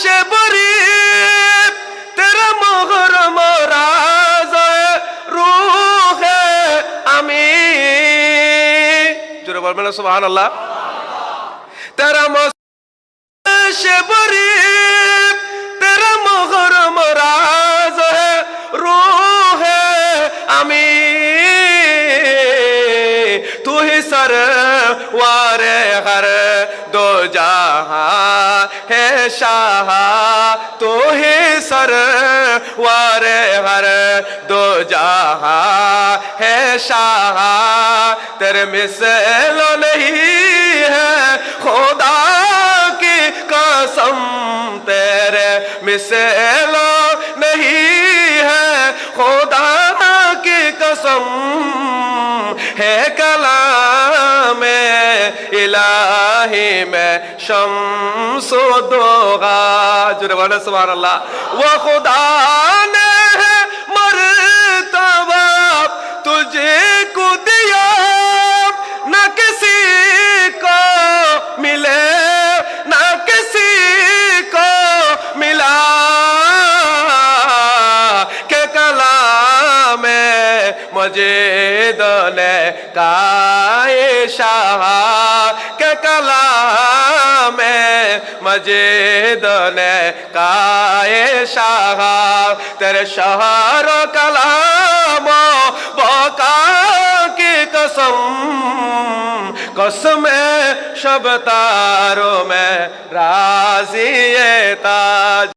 সে বরি, তেরা মোহর মরাজ রুহে আমি। জোরে বলবেন সুবহান আল্লাহ তেরা সে বরি, তেরা মোহর মরাজ রুহে আমি। তুই সর ওয়ারে হর দো জাহান है शाह, तू ही सर वारे हर दो जहाँ है शाह। तेरे मिसल नहीं है खुदा की कसम, तेरे मिसल नहीं है खुदा की कसम। है कला में शम्सो ইব্রাহিম শামসুদোগা জুরে বলে সুবহানাল্লাহ। ওয়া খুদান मजीद ने काए शाह के कलाम मजीद ने काए शाह। तेरे शहर कलाम बका की कसम कसम शब तारो में राज़ी ताज